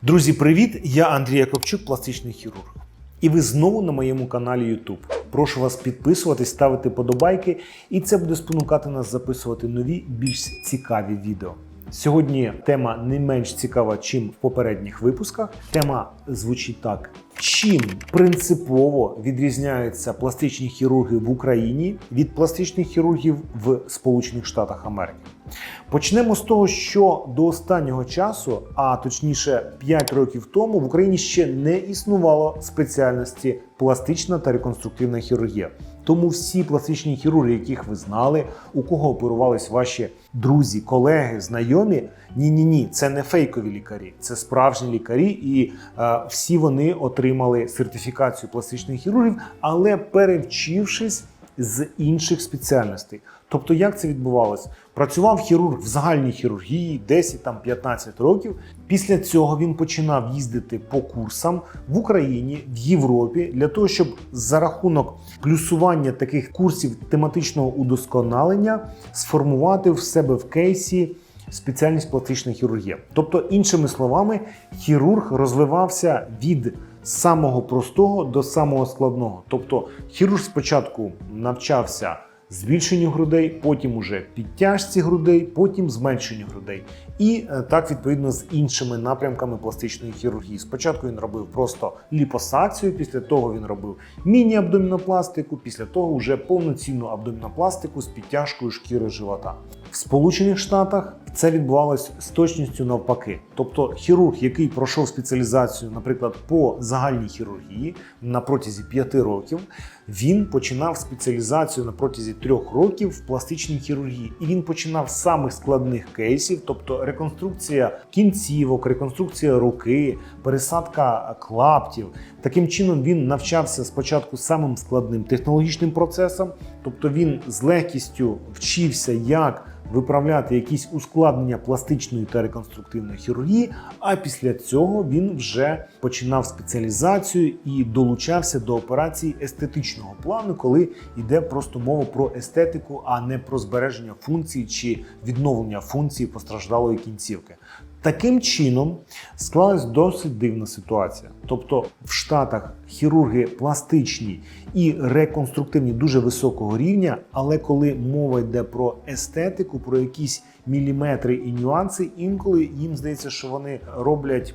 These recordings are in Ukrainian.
Друзі, привіт! Я Андрій Якобчук, пластичний хірург. І ви знову на моєму каналі YouTube. Прошу вас підписуватись, ставити подобайки, і це буде спонукати нас записувати нові, більш цікаві відео. Сьогодні тема не менш цікава, чим в попередніх випусках. Тема звучить так: чим принципово відрізняються пластичні хірурги в Україні від пластичних хірургів в Сполучених Штатах Америки. Почнемо з того, що до останнього часу, а точніше 5 років тому, в Україні ще не існувало спеціальності пластична та реконструктивна хірургія. Тому всі пластичні хірурги, яких ви знали, у кого оперувались ваші друзі, колеги, знайомі, ні, ні, ні, це не фейкові лікарі, це справжні лікарі, і е, всі вони отримали сертифікацію пластичних хірургів, але перевчившись з інших спеціальностей. Тобто, як це відбувалось? Працював хірург в загальній хірургії 10 там 15 років. Після цього він починав їздити по курсам в Україні, в Європі для того, щоб за рахунок плюсування таких курсів тематичного удосконалення сформувати в себе в кейсі спеціальність пластична хірургія. Тобто, іншими словами, хірург розвивався від самого простого до самого складного. Тобто, хірург спочатку навчався збільшенню грудей, потім уже підтяжці грудей, потім зменшенню грудей. І е, так відповідно з іншими напрямками пластичної хірургії. Спочатку він робив просто ліпосакцію, після того він робив міні-абдомінопластику, після того вже повноцінну абдомінопластику з підтяжкою шкіри живота. В Сполучених Штатах це відбувалось з точністю навпаки. Тобто хірург, який пройшов спеціалізацію, наприклад, по загальній хірургії на протязі 5 років, він починав спеціалізацію на протязі 3 років в пластичній хірургії. І він починав з самих складних кейсів, тобто реконструкція кінцівок, реконструкція руки, пересадка клаптів. Таким чином він навчався спочатку самим складним технологічним процесом, тобто він з легкістю вчився, як виправляти якісь ускладнення пластичної та реконструктивної хірургії. А після цього він вже починав спеціалізацію і долучався до операцій естетичного плану, коли йде просто мова про естетику, а не про збереження функції чи відновлення функції постраждалої кінцівки. Таким чином склалась досить дивна ситуація. Тобто в Штатах хірурги пластичні і реконструктивні дуже високого рівня, але коли мова йде про естетику, про якісь міліметри і нюанси, інколи їм здається, що вони роблять.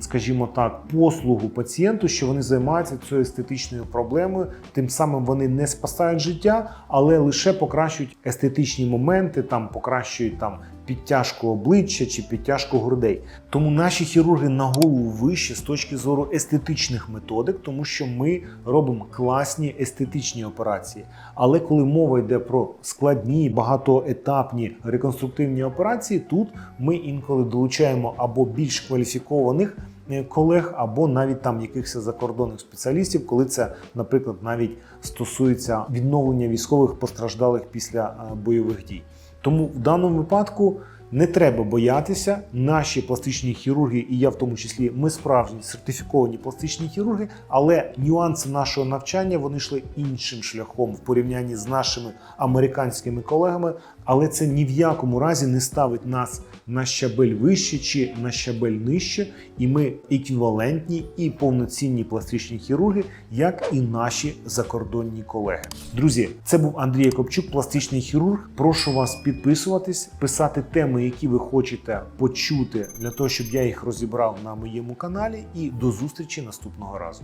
Скажімо так, послугу пацієнту, що вони займаються цією естетичною проблемою, тим самим вони не спасають життя, але лише покращують естетичні моменти, там покращують там підтяжку обличчя чи підтяжку грудей. Тому наші хірурги на голову вище з точки зору естетичних методик, тому що ми робимо класні естетичні операції. Але коли мова йде про складні, багатоетапні реконструктивні операції, тут ми інколи долучаємо або більш кваліфікованих. Е, Колег або навіть там якихось закордонних спеціалістів, коли це, наприклад, навіть стосується відновлення військових постраждалих після е, бойових дій. Тому в даному випадку не треба боятися. Наші пластичні хірурги, і я в тому числі, ми справжні сертифіковані пластичні хірурги, але нюанси нашого навчання вони йшли іншим шляхом в порівнянні з нашими американськими колегами. Але це ні в якому разі не ставить нас на щабель вище чи на щабель нижче, і ми еквівалентні і повноцінні пластичні хірурги, як і наші закордонні колеги. Друзі, це був Андрій Якобчук, пластичний хірург. Прошу вас підписуватись, писати теми, які ви хочете почути, для того, щоб я їх розібрав на моєму каналі. І до зустрічі наступного разу.